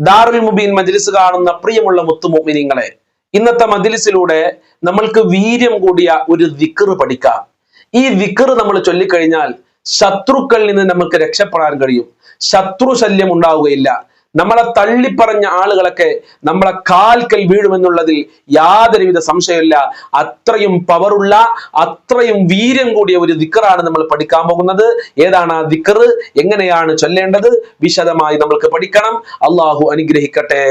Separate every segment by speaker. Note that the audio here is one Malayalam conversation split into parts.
Speaker 1: ദാറുൽ മുബീൻ മജ്ലിസ് കാണുന്ന പ്രിയമുള്ള മുത്തുമോമിനിങ്ങളെ ഇന്നത്തെ മജ്ലിസിലൂടെ നമ്മൾക്ക് വീര്യം കൂടിയ ഒരു ദിക്റ് പഠിക്കാം. ഈ ദിക്റ് നമ്മൾ ചൊല്ലിക്കഴിഞ്ഞാൽ ശത്രുക്കളിൽ നിന്ന് നമുക്ക് രക്ഷപ്പെടാൻ കഴിയും. ശത്രു ശല്യം ഉണ്ടാവുകയില്ല. നമ്മളെ തള്ളിപ്പറഞ്ഞ ആളുകളൊക്കെ നമ്മളെ കാൽക്കൽ വീഴുമെന്നുള്ളതിൽ യാതൊരുവിധ സംശയമില്ല അത്രയും പവറുള്ള അത്രയും വീര്യം കൂടിയ ഒരു ദിക്കറാണ് നമ്മൾ പഠിക്കാൻ പോകുന്നത്. ഏതാണ് ആ ദിക്കറ് എങ്ങനെയാണ് ചൊല്ലേണ്ടത്? വിശദമായി നമ്മൾക്ക് പഠിക്കണം. അള്ളാഹു അനുഗ്രഹിക്കട്ടെ.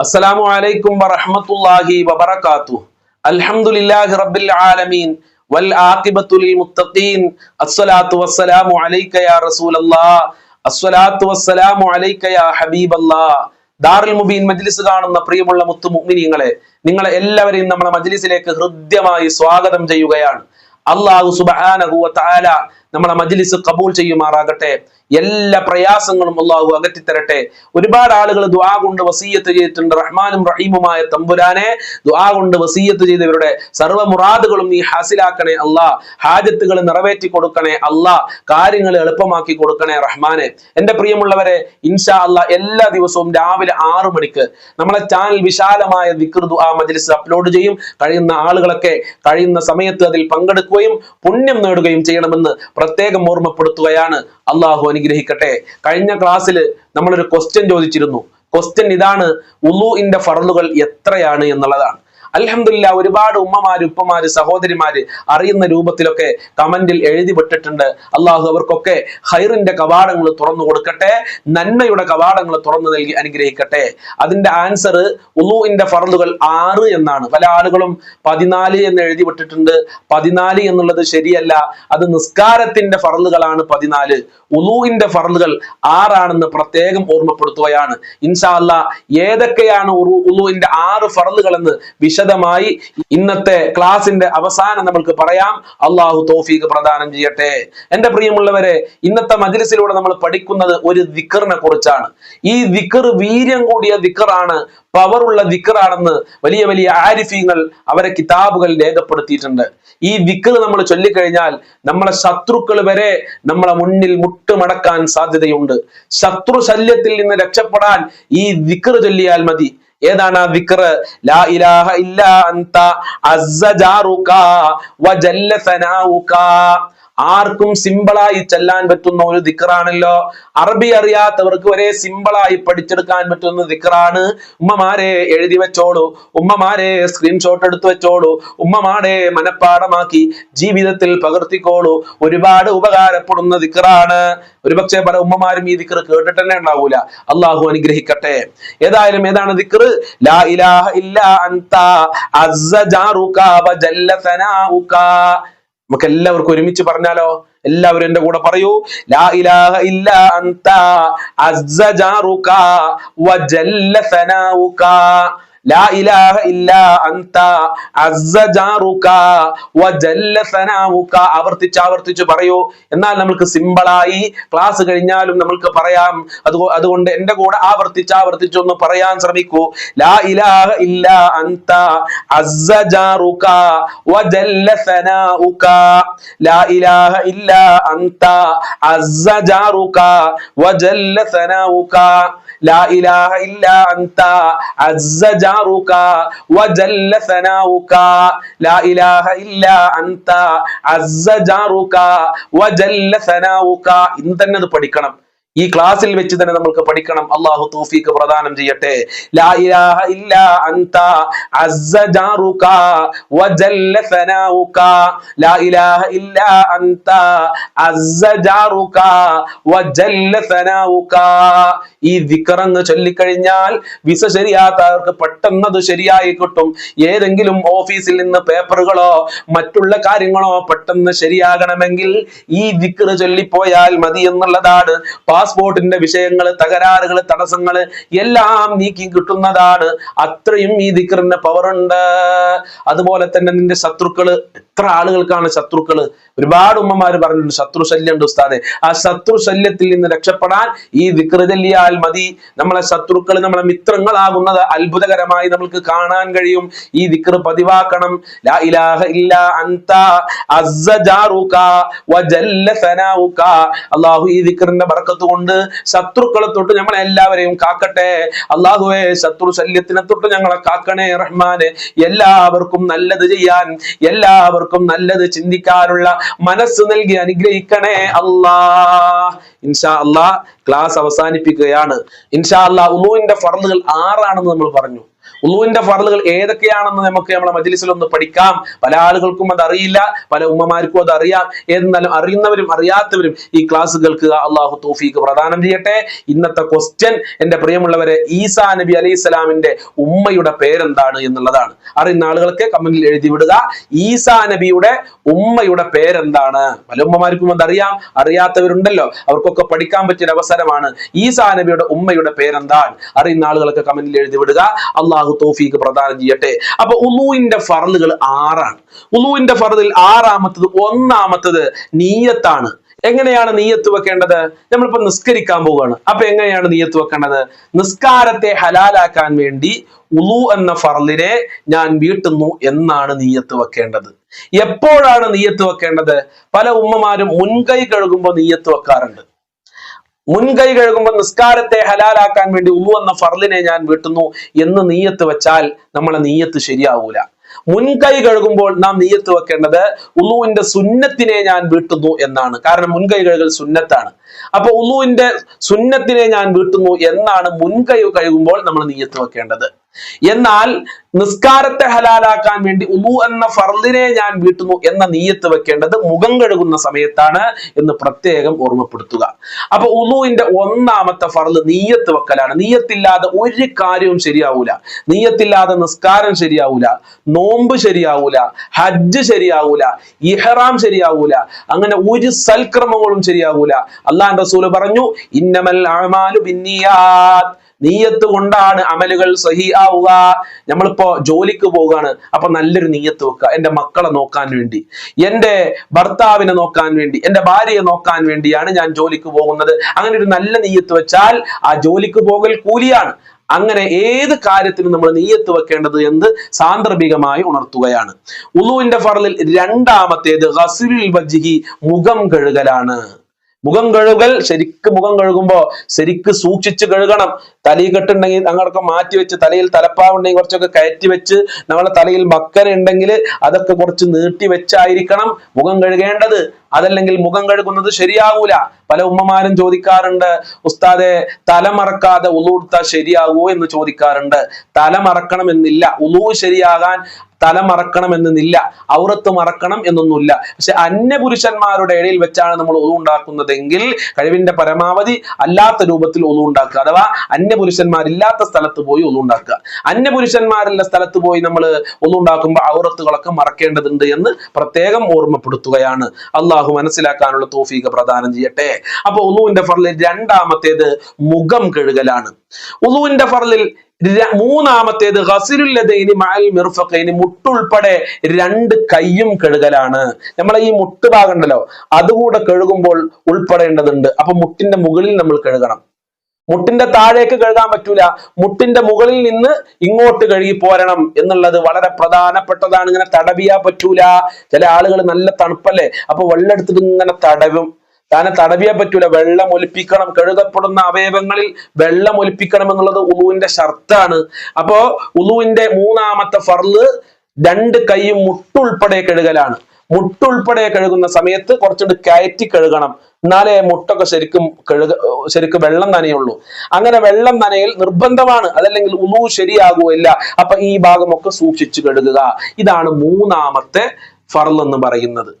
Speaker 1: അസ്സലാമു അലൈക്കും വറഹ്മത്തുള്ളാഹി വബറകാതുഹു. അൽഹംദുലില്ലാഹി റബ്ബിൽ ആലമീൻ. വൽ ആഖിബത്തുൽ മുത്തഖീൻ. അസ്സലാത്തു വസ്സലാമു അലൈക യാ റസൂലല്ലാഹ് അസ്സലാത്തു വസ്സലാമു അലൈക യാ ഹബീബല്ലാഹ് ദാറുൽ മുബീൻ മജ്ലിസ് കാണുന്ന പ്രിയമുള്ള മുത്തു മുഅ്മിനീങ്ങളെ നിങ്ങളെ എല്ലാവരെയും നമ്മളെ മജ്ലിസിലേക്ക് ഹൃദ്യമായി സ്വാഗതം ചെയ്യുകയാണ്. അള്ളാഹു സുബ്ഹാനഹു വ തആല നമ്മളെ മജ്ലിസ് കബൂൾ ചെയ്യുമാറാകട്ടെ. എല്ലാ പ്രയാസങ്ങളും അള്ളാഹു അകറ്റിത്തരട്ടെ. ഒരുപാട് ആളുകൾ ദ്വാ കൊണ്ട് വസീയത്ത് ചെയ്തിട്ടുണ്ട്. റഹ്മാനും റഹീമുമായ തമ്പുരാനെ ദ്വാ കൊണ്ട് വസീയത്ത് ചെയ്തവരുടെ സർവ മുറാദുകളും നീ ഹാസിലാക്കണേ അല്ലാ ഹാജത്തുകൾ നിറവേറ്റി കൊടുക്കണേ അല്ലാ കാര്യങ്ങൾ എളുപ്പമാക്കി കൊടുക്കണേ റഹ്മാനെ. എന്റെ പ്രിയമുള്ളവരെ ഇൻഷാ അല്ല എല്ലാ ദിവസവും രാവിലെ ആറു മണിക്ക് നമ്മളെ ചാനൽ വിശാലമായ ദിക്ർ ദുആ മജ്ലിസ് അപ്ലോഡ് ചെയ്യും. കഴിയുന്ന ആളുകളൊക്കെ കഴിയുന്ന സമയത്ത് അതിൽ പങ്കെടുക്കുകയും പുണ്യം നേടുകയും ചെയ്യണമെന്ന് പ്രത്യേകം ഓർമ്മപ്പെടുത്തുകയാണ്. അള്ളാഹു അനുഗ്രഹിക്കട്ടെ. കഴിഞ്ഞ ക്ലാസ്സിൽ നമ്മളൊരു ക്വസ്റ്റ്യൻ ചോദിച്ചിരുന്നു. ക്വസ്റ്റ്യൻ ഇതാണ് ഉലൂഇന്റെ ഫറലുകൾ എത്രയാണ്? എന്നുള്ളതാണ്. അൽഹംദുലില്ലാ ഒരുപാട് ഉമ്മമാര് ഉപ്പമാര് സഹോദരിമാര് അറിയുന്ന രൂപത്തിലൊക്കെ കമന്റിൽ എഴുതി വിട്ടിട്ടുണ്ട് അള്ളാഹു അവർക്കൊക്കെ ഹൈറിന്റെ കവാടങ്ങൾ തുറന്നു കൊടുക്കട്ടെ നന്മയുടെ കവാടങ്ങൾ തുറന്നു നൽകി അനുഗ്രഹിക്കട്ടെ. അതിന്റെ ആൻസർ ഉലുവിന്റെ ഫറലുകൾ ആറ് എന്നാണ്. പല ആളുകളും പതിനാല് എന്ന് എഴുതി വിട്ടിട്ടുണ്ട് പതിനാല് എന്നുള്ളത് ശരിയല്ല അത് നിസ്കാരത്തിന്റെ ഫറലുകളാണ് പതിനാല്. ഉലുവിന്റെ ഫറലുകൾ ആറാണെന്ന് പ്രത്യേകം ഓർമ്മപ്പെടുത്തുകയാണ്. ഇൻഷാ അല്ലാ ഏതൊക്കെയാണ് ഉലുവിന്റെ ആറ് ഫറലുകൾ എന്ന് വിശദമായി ഇന്നത്തെ ക്ലാസിന്റെ അവസാനം നമ്മൾക്ക് പറയാം. അള്ളാഹു തോഫീക്ക് പ്രദാനം ചെയ്യട്ടെ. എന്റെ പ്രിയമുള്ളവരെ ഇന്നത്തെ മജിലിസിലൂടെ നമ്മൾ പഠിക്കുന്നത് ഒരു ദിക്കറിനെ കുറിച്ചാണ്. ഈ ദിക്കർ വീര്യം കൂടിയ ദിക്കറാണ് പവറുള്ള ദിക്കറാണെന്ന് വലിയ വലിയ ആരിഫീങ്ങൾ അവരെ കിതാബുകൾ രേഖപ്പെടുത്തിയിട്ടുണ്ട്. ഈ ദിക്കർ നമ്മൾ ചൊല്ലിക്കഴിഞ്ഞാൽ നമ്മളെ ശത്രുക്കൾ വരെ നമ്മളെ മുന്നിൽ മുട്ടുമടക്കാൻ സാധ്യതയുണ്ട്. ശത്രു ശല്യത്തിൽ നിന്ന് രക്ഷപ്പെടാൻ ഈ ദിക്കർ ചൊല്ലിയാൽ മതി. ഏതാണ് ആ ദിക്റ് ലാ ഇലാഹ ഇല്ലാ അന്ത അസ്സ ജാറുക വജല്ല സനാഉക ആർക്കും സിമ്പിളായി ചെല്ലാൻ പറ്റുന്ന ഒരു ദിക്റാണല്ലോ. അറബി അറിയാത്തവർക്ക് വരെ സിമ്പിളായി പഠിച്ചെടുക്കാൻ പറ്റുന്ന ദിക്റാണ്. ഉമ്മമാരെ എഴുതി വെച്ചോളൂ. ഉമ്മമാരെ സ്ക്രീൻഷോട്ട് എടുത്തു വെച്ചോളൂ. ഉമ്മമാരെ മനഃപ്പാടമാക്കി ജീവിതത്തിൽ പകർത്തിക്കോളൂ. ഒരുപാട് ഉപകാരപ്പെടുന്ന ദിക്റാണ്. ഒരുപക്ഷെ പല ഉമ്മമാരും ഈ ദിക്ർ കേട്ടിട്ട് തന്നെ ഉണ്ടാവൂല. അള്ളാഹു അനുഗ്രഹിക്കട്ടെ. ഏതായാലും ഏതാണ് ദിക്ർ ലാ ഇലാഹ ഇല്ലാ അന്ത അസ്സ ജാറുക ജല്ല സനാഉക. നമുക്ക് എല്ലാവർക്കും ഒരുമിച്ച് പറഞ്ഞാലോ? എല്ലാവരും എന്റെ കൂടെ പറയൂ. ലാ ഇലാഹ ഇല്ല അന്ത ലാ ഇലാഹ ആവർത്തിച്ച് ആവർത്തിച്ച് പറയൂ. എന്നാൽ നമുക്ക് സിമ്പിളായി ക്ലാസ് കഴിഞ്ഞാലും നമുക്ക് പറയാം. അത് അതുകൊണ്ട് എന്റെ കൂടെ ആവർത്തിച്ച് ആവർത്തിച്ച് ഒന്ന് പറയാൻ ശ്രമിക്കൂ. ലാ ഇലാഹ ഇല്ല അന്ത അസ്സ ജാറുക വജല്ല സനാഉക ലാ ഇലാഹ ഇല്ലാ അന്ത അസ്സ ജാറുക വജല്ല സനാഉക ലാ ഇലാഹ അൻത ലാ ഇലാഹ അൻത ഇന്ന് തന്നെ അത് പഠിക്കണം. ഈ ക്ലാസ്സിൽ വെച്ച് തന്നെ നമ്മൾക്ക് പഠിക്കണം. അള്ളാഹു തൗഫീഖ് പ്രദാനം ചെയ്യട്ടെ. ലാ ഇലാഹ ലാ ഇലാഹ ഈ ദിക്റങ്ങ് ചൊല്ലിക്കഴിഞ്ഞാൽ വിസ ശരിയാത്തവർക്ക് പെട്ടെന്ന് അത് ശരിയായി കിട്ടും. ഏതെങ്കിലും ഓഫീസിൽ നിന്ന് പേപ്പറുകളോ മറ്റുള്ള കാര്യങ്ങളോ പെട്ടെന്ന് ശരിയാകണമെങ്കിൽ ഈ വിക്ര ചൊല്ലിപ്പോയാൽ മതി എന്നുള്ളതാണ്. പാസ്പോർട്ടിന്റെ വിഷയങ്ങൾ തകരാറുകൾ തടസ്സങ്ങൾ എല്ലാം നീക്കി കിട്ടുന്നതാണ്. അത്രയും ഈ ദിക്റിന്റെ പവർ ഉണ്ട്. അതുപോലെ തന്നെ നിന്റെ ശത്രുക്കൾ എത്ര ആളുകൾക്കാണ് ശത്രുക്കൾ? ഒരുപാട് ഉമ്മമാർ പറഞ്ഞിട്ടുണ്ട് ശത്രു ശല്യം ഉണ്ട് ഉസ്താദെ. ആ ശത്രു ശല്യത്തിൽ നിന്ന് രക്ഷപ്പെടാൻ ഈ ദിക്ർ ചൊല്ലിയാൽ മതി. നമ്മളെ ശത്രുക്കൾ നമ്മളെ മിത്രങ്ങളാകുന്നത് അത്ഭുതകരമായി നമ്മൾക്ക് കാണാൻ കഴിയും. ഈ ദിക്ർ പതിവാക്കണം. ലാ ഇലാഹ ഇല്ല അല്ലാഹു ഈ ദിക്റിന്റെ ബർക്കത്ത് കൊണ്ട് ശത്രുക്കളെ തൊട്ട് ഞങ്ങളെ എല്ലാവരെയും കാക്കട്ടെ. അള്ളാഹുവെ ശത്രു ശല്യത്തിനെ തൊട്ട് ഞങ്ങളെ കാക്കണേ റഹ്മാനെ. എല്ലാവർക്കും നല്ലത് ചെയ്യാൻ എല്ലാവർക്കും നല്ലത് ചിന്തിക്കാനുള്ള മനസ്സ് നൽകി അനുഗ്രഹിക്കണേ അല്ലാ. ഇൻഷാ അള്ളാ ക്ലാസ് അവസാനിപ്പിക്കുകയാണ്. ഇൻഷാ അള്ളാ ഉലുവിന്റെ ഫറലുകൾ ആറാണെന്ന് നമ്മൾ പറഞ്ഞു. ഉളുവിന്റെ ഫറലുകൾ ഏതൊക്കെയാണെന്ന് നമുക്ക് നമ്മളെ മജ്ലിസിൽ ഒന്ന് പഠിക്കാം. പല ആളുകൾക്കും അത് അറിയില്ല പല ഉമ്മമാർക്കും അത് അറിയാം. എന്നാലും അറിയുന്നവരും അറിയാത്തവരും ഈ ക്ലാസ് കേൾക്കുക അള്ളാഹു തൗഫീഖ് പ്രദാനം ചെയ്യട്ടെ. ഇന്നത്തെ ക്വസ്റ്റ്യൻ എന്റെ പ്രിയമുള്ളവരെ ഈസാ നബി അലൈഹി സ്വലാമിന്റെ ഉമ്മയുടെ പേരെന്താണ് എന്നുള്ളതാണ്. അറിയുന്ന ആളുകൾക്ക് കമന്റിൽ എഴുതി വിടുക. ഈസാ നബിയുടെ ഉമ്മയുടെ പേരെന്താണ്? പല ഉമ്മമാർക്കും അത് അറിയാം അറിയാത്തവരുണ്ടല്ലോ. അവർക്കൊക്കെ പഠിക്കാൻ പറ്റിയ അവസരമാണ് ഈസാ നബിയുടെ ഉമ്മയുടെ പേരെന്താണ്? അറിയുന്ന ആളുകളൊക്കെ കമന്റിൽ എഴുതി വിടുക. അള്ളാഹു തോഫീക്ക് പ്രദാനം ചെയ്യട്ടെ. അപ്പൊ ഉലുവിന്റെ ഫറലുകൾ ആറാണ്. ഉലുവിന്റെ ഫറലിൽ ആറാമത്തത് ഒന്നാമത്തത് നീയത്താണ്. എങ്ങനെയാണ് നീയത്ത് വെക്കേണ്ടത്? നമ്മളിപ്പോ നിസ്കരിക്കാൻ പോവുകയാണ്. അപ്പൊ എങ്ങനെയാണ് നീയത്ത് വെക്കേണ്ടത്? നിസ്കാരത്തെ ഹലാലാക്കാൻ വേണ്ടി ഉലു എന്ന ഫറലിനെ ഞാൻ വീട്ടുന്നു എന്നാണ് നീയത്ത് വെക്കേണ്ടത്. എപ്പോഴാണ് നീയത്ത് വെക്കേണ്ടത്? പല ഉമ്മമാരും മുൻകൈ കഴുകുമ്പോൾ നീയത്ത് വെക്കാറുണ്ട്. മുൻകൈ കഴുകുമ്പോൾ നിസ്കാരത്തെ ഹലാലാക്കാൻ വേണ്ടി ഉള്ളു എന്ന ഫർലിനെ ഞാൻ വീട്ടുന്നു എന്ന് നീയത്ത് വെച്ചാൽ നമ്മളെ നീയത്ത് ശരിയാവൂല. മുൻകൈ കഴുകുമ്പോൾ നാം നീയത്ത് വെക്കേണ്ടത് ഉള്ളുവിന്റെ സുന്നത്തിനെ ഞാൻ വീട്ടുന്നു എന്നാണ്. കാരണം മുൻകൈ കഴുകൽ സുന്നത്താണ്. അപ്പൊ ഉള്ളുവിന്റെ സുന്നത്തിനെ ഞാൻ വീട്ടുന്നു എന്നാണ് മുൻകൈ കഴുകുമ്പോൾ നമ്മൾ നീയത്ത് വെക്കേണ്ടത്. എന്നാൽ നിസ്കാരത്തെ ഹലാലാക്കാൻ വേണ്ടി ഉമു എന്ന ഫർദിനെ ഞാൻ വീട്ടുന്നു എന്ന നീയത്ത് വെക്കേണ്ടത് മുഖം കഴുകുന്ന സമയത്താണ് എന്ന് പ്രത്യേകം ഓർമ്മപ്പെടുത്തുക. അപ്പൊ ഉമുവിന്റെ ഒന്നാമത്തെ ഫർദ് നീയത്ത് വെക്കലാണ്. നീയത്തില്ലാതെ ഒരു കാര്യവും ശരിയാവൂല. നീയത്തില്ലാതെ നിസ്കാരം ശരിയാവൂല. നോമ്പ് ശരിയാവൂല. ഹജ്ജ് ശരിയാവൂല. ഇഹ്റാം ശരിയാവൂല. അങ്ങനെ ഒരു സൽക്രമങ്ങളും ശരിയാവൂല. അള്ളാൻ റസൂൽ പറഞ്ഞു ഇന്നമൽ ആമാലു ബിന്നിയാത്ത്. നീയത്ത് കൊണ്ടാണ് അമലുകൾ സഹി ആവുക നമ്മളിപ്പോ ജോലിക്ക് പോവുകയാണ്. അപ്പൊ നല്ലൊരു നീയത്ത് വെക്കുക. എന്റെ മക്കളെ നോക്കാൻ വേണ്ടി എന്റെ ഭർത്താവിനെ നോക്കാൻ വേണ്ടി എന്റെ ഭാര്യയെ നോക്കാൻ വേണ്ടിയാണ് ഞാൻ ജോലിക്ക് പോകുന്നത്. അങ്ങനെ ഒരു നല്ല നീയത്ത് വെച്ചാൽ ആ ജോലിക്ക് പോകൽ കൂലിയാണ്. അങ്ങനെ ഏത് കാര്യത്തിനും നമ്മൾ നീയത്ത് വെക്കേണ്ടത് എന്ന് സാന്ദർഭികമായി ഉണർത്തുകയാണ്. ഉളുവിന്റെ ഫറലിൽ രണ്ടാമത്തേത് ഗസ്ലുൽ വജ്ഹി മുഖം കഴുകലാണ്. മുഖം കഴുകൽ ശരിക്ക് മുഖം കഴുകുമ്പോ ശരിക്ക് സൂക്ഷിച്ച് കഴുകണം. തലയിൽ കെട്ടുണ്ടെങ്കിൽ അങ്ങനൊക്കെ മാറ്റി വെച്ച് തലയിൽ തലപ്പാവുണ്ടെങ്കിൽ കുറച്ചൊക്കെ കയറ്റി വെച്ച് നമ്മളെ തലയിൽ മക്കര ഉണ്ടെങ്കിൽ അതൊക്കെ കുറച്ച് നീട്ടി വെച്ചായിരിക്കണം മുഖം കഴുകേണ്ടത്. അതല്ലെങ്കിൽ മുഖം കഴുകുന്നത് ശരിയാവൂല. പല ഉമ്മമാരും ചോദിക്കാറുണ്ട് ഉസ്താദെ തലമറക്കാതെ ഉളുടുത്താൽ ശരിയാകുമോ എന്ന് ചോദിക്കാറുണ്ട്. തലമറക്കണമെന്നില്ല ഉളു ശരിയാകാൻ തല മറക്കണമെന്നില്ല. ഔറത്ത് മറക്കണം എന്നൊന്നുമില്ല. പക്ഷെ അന്യപുരുഷന്മാരുടെ ഇടയിൽ വെച്ചാണ് നമ്മൾ ഒതു ഉണ്ടാക്കുന്നതെങ്കിൽ കഴിവിന്റെ പരമാവധി അല്ലാത്ത രൂപത്തിൽ ഒതു ഉണ്ടാക്കുക. അഥവാ അന്യപുരുഷന്മാരില്ലാത്ത സ്ഥലത്ത് പോയി ഒതു ഉണ്ടാക്കുക. അന്യപുരുഷന്മാരുള്ള സ്ഥലത്ത് പോയി നമ്മൾ ഒതു ഉണ്ടാക്കുമ്പോൾ ഔറത്തുകളൊക്കെ മറക്കേണ്ടതുണ്ട് എന്ന് പ്രത്യേകം ഓർമ്മപ്പെടുത്തുകയാണ്. അള്ളാഹു മനസ്സിലാക്കാനുള്ള തോഫീക പ്രദാനം ചെയ്യട്ടെ. അപ്പൊ ഉലുവിന്റെ ഫറലിൽ രണ്ടാമത്തേത് മുഖം കഴുകലാണ്. ഉളുവിന്റെ ഫറലിൽ മൂന്നാമത്തേത് ഗസിലുല്ലതൈനി മാൽ മിർഫഖൈനി മുട്ടുൾപ്പെടെ രണ്ട് കൈയും കഴുകലാണ്. നമ്മളെ ഈ മുട്ട് ഭാഗം ഉണ്ടല്ലോ അതുകൂടെ കഴുകുമ്പോൾ ഉൾപ്പെടേണ്ടതുണ്ട്. അപ്പൊ മുട്ടിന്റെ മുകളിൽ നമ്മൾ കഴുകണം. മുട്ടിന്റെ താഴേക്ക് കഴുകാൻ പറ്റൂല. മുട്ടിന്റെ മുകളിൽ നിന്ന് ഇങ്ങോട്ട് കഴുകി പോരണം എന്നുള്ളത് വളരെ പ്രധാനപ്പെട്ടതാണ്. ഇങ്ങനെ തടവിയാ പറ്റൂല. ചില ആളുകൾ നല്ല തണുപ്പല്ലേ? അപ്പൊ വെള്ളം എടുത്തിട്ട് ഇങ്ങനെ തടവും. താനെ തടവിയാ പറ്റൂല. വെള്ളം ഒലിപ്പിക്കണം. കഴുകപ്പെടുന്ന അവയവങ്ങളിൽ വെള്ളം ഒലിപ്പിക്കണം എന്നുള്ളത് ഉളുവിന്റെ ഷർത്താണ്. അപ്പോ ഉളുവിന്റെ മൂന്നാമത്തെ ഫർൾ രണ്ട് കൈയും മുട്ടുൾപ്പെടെ കഴുകലാണ്. മുട്ടുൾപ്പെടെ കഴുകുന്ന സമയത്ത് കുറച്ചുകൂടി കയറ്റി കഴുകണം. എന്നാലേ മുട്ടൊക്കെ ശരിക്കും കഴുക ശരിക്കും വെള്ളം നനയുള്ളൂ. അങ്ങനെ വെള്ളം നനയിൽ നിർബന്ധമാണ്. അതല്ലെങ്കിൽ ഉളു ശരിയാകുകയില്ല. അപ്പൊ ഈ ഭാഗമൊക്കെ സൂക്ഷിച്ചു കഴുകുക. ഇതാണ് മൂന്നാമത്തെ ഫർൾ എന്ന് പറയുന്നത്.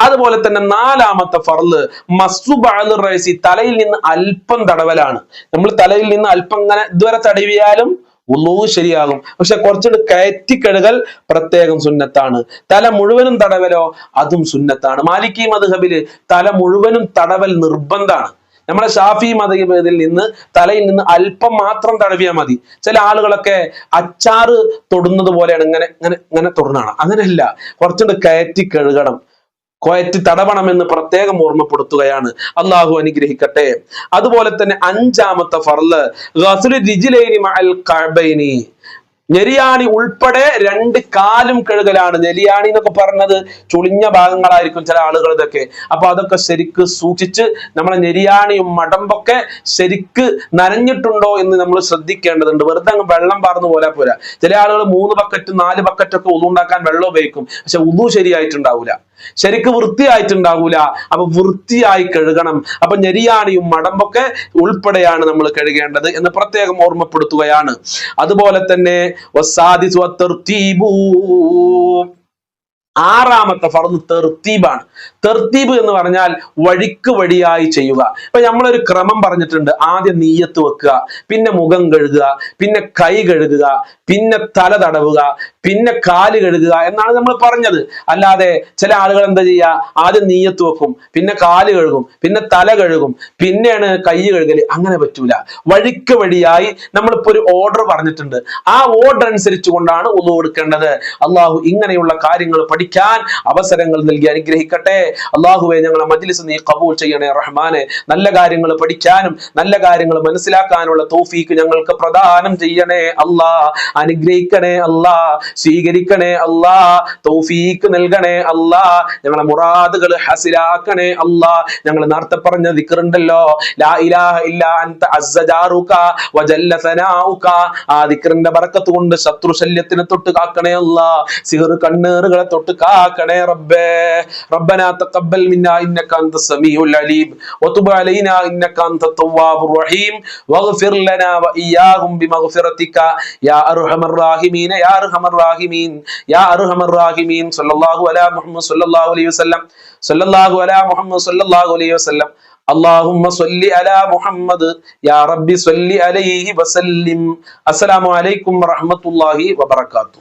Speaker 1: അതുപോലെ തന്നെ നാലാമത്തെ ഫർൾ മസുബാൽ റൈസി തലയിൽ നിന്ന് അല്പം തടവലാണ്. നമ്മൾ തലയിൽ നിന്ന് അല്പം ഇങ്ങനെ ഇതുവരെ തടവിയാലും ഉള്ളൂ ശരിയാകും. പക്ഷെ കുറച്ചുകൂടി കഴുകൽ പ്രത്യേകം സുന്നത്താണ്. തല മുഴുവനും തടവലോ അതും സുന്നത്താണ്. മാലിക്കി മധുഹബിൽ തല മുഴുവനും തടവൽ നിർബന്ധമാണ്. നമ്മുടെ ഷാഫി മതയിൽ നിന്ന് തലയിൽ നിന്ന് അല്പം മാത്രം തടവിയാൽ മതി. ചില ആളുകളൊക്കെ അച്ചാറ് തൊടുന്നത് പോലെയാണ് ഇങ്ങനെ ഇങ്ങനെ ഇങ്ങനെ തൊടുന്നതാണ്. അങ്ങനെയല്ല. കുറച്ചുകൂടി കയറ്റി കഴുകണം. കയറ്റി തടവണമെന്ന് പ്രത്യേകം ഓർമ്മപ്പെടുത്തുകയാണ്. അള്ളാഹു അനുഗ്രഹിക്കട്ടെ. അതുപോലെ തന്നെ അഞ്ചാമത്തെ ഫർൾ കഅബൈനി. ഞെരിയാണി ഉൾപ്പെടെ രണ്ട് കാലും കഴുകലാണ്. നെരിയാണി എന്നൊക്കെ പറഞ്ഞത് ചുളിഞ്ഞ ഭാഗങ്ങളായിരിക്കും ചില ആളുകൾ ഇതൊക്കെ അപ്പൊ അതൊക്കെ ശരിക്ക് സൂക്ഷിച്ച് നമ്മളെ നെരിയാണിയും മടമ്പൊക്കെ ശരിക്ക് നനഞ്ഞിട്ടുണ്ടോ എന്ന് നമ്മൾ ശ്രദ്ധിക്കേണ്ടതുണ്ട്. വെറുതെ അങ്ങ് വെള്ളം പാർന്നു പോലെ പോരാ. ചില ആളുകൾ മൂന്ന് ബക്കറ്റ് നാല് ബക്കറ്റൊക്കെ ഉതുണ്ടാക്കാൻ വെള്ളം ഉപയോഗിക്കും. പക്ഷെ ഉതു ശരിയായിട്ടുണ്ടാവില്ല ശരിക്ക് വൃത്തിയായിട്ടുണ്ടാവൂല അപ്പൊ വൃത്തിയായി കഴുകണം അപ്പൊ ഞെരിയാണിയും മടമ്പൊക്കെ ഉൾപ്പെടെയാണ് നമ്മൾ കഴുകേണ്ടത് എന്ന് പ്രത്യേകം ഓർമ്മപ്പെടുത്തുകയാണ് അതുപോലെ തന്നെ. ആറാമത്തെ ഫർദ് തെർത്തീബാണ്. തെർത്തീബ് എന്ന് പറഞ്ഞാൽ വഴിക്ക് വഴിയായി ചെയ്യുക. ഇപ്പൊ നമ്മളൊരു ക്രമം പറഞ്ഞിട്ടുണ്ട്. ആദ്യം നീയത്ത് വെക്കുക പിന്നെ മുഖം കഴുകുക പിന്നെ കൈ കഴുകുക പിന്നെ തല തടവുക പിന്നെ കാൽ കഴുകുക എന്നാണ് നമ്മൾ പറഞ്ഞത്. അല്ലാതെ ചില ആളുകൾ എന്താ ചെയ്യുക? ആദ്യം നീയത്ത് വെക്കും പിന്നെ കാൽ കഴുകും പിന്നെ തല കഴുകും പിന്നെയാണ് കൈ കഴുകൽ അങ്ങനെ പറ്റൂല. വഴിക്ക് വഴിയായി നമ്മളിപ്പോ ഒരു ഓർഡർ പറഞ്ഞിട്ടുണ്ട്. ആ ഓർഡർ അനുസരിച്ച് കൊണ്ടാണ് ഒന്ന് കൊടുക്കേണ്ടത് അള്ളാഹു ഇങ്ങനെയുള്ള കാര്യങ്ങൾ പഠിക്കാൻ അവസരങ്ങൾ നൽകി അനുഗ്രഹിക്കട്ടെ. അള്ളാഹുവെ ഞങ്ങളെ മജ്ലിസ് നീ കബൂൽ ചെയ്യണേ റഹ്മാനെ. നല്ല കാര്യങ്ങൾ പഠിക്കാനും നല്ല കാര്യങ്ങൾ മനസ്സിലാക്കാനുള്ള തോഫീക്ക് ഞങ്ങൾക്ക് പ്രദാനം ചെയ്യണേ അല്ലാ. അനുഗ്രഹിക്കണേ അല്ലാ. സ്വീകരിക്കണേ അല്ലാ. തോഫീക്ക് നൽകണേ അല്ലാ. ഞങ്ങളെ മുറാദുകൾ ഹസിലാക്കണേ അല്ലാ. ഞങ്ങൾ നേരത്തെ പറഞ്ഞ ദിക്കറുണ്ടല്ലോ ലാ ഇലാഹ ഇല്ല അൻത ആ ദിക്റിന്റെ ബറക്കത്ത് കൊണ്ട് ശത്രു ശല്യത്തിനെ തൊട്ട് കാക്കണേ അല്ലാ. സിഹർ കണ്ണേറുകളെ തൊട്ട് കാക്കണേ റബ്ബേ ربنا تقبل منا انك انت السميع العليم وتب علينا انك انت التواب الرحيم واغفر لنا واياهم بمغفرتك يا ارحم الراحمين يا ارحم الراحمين يا ارحم الراحمين صلى الله على محمد صلى الله عليه وسلم صلى الله على محمد صلى الله عليه وسلم اللهم صل على محمد يا ربي صل عليه وسلم السلام عليكم ورحمة الله وبركاته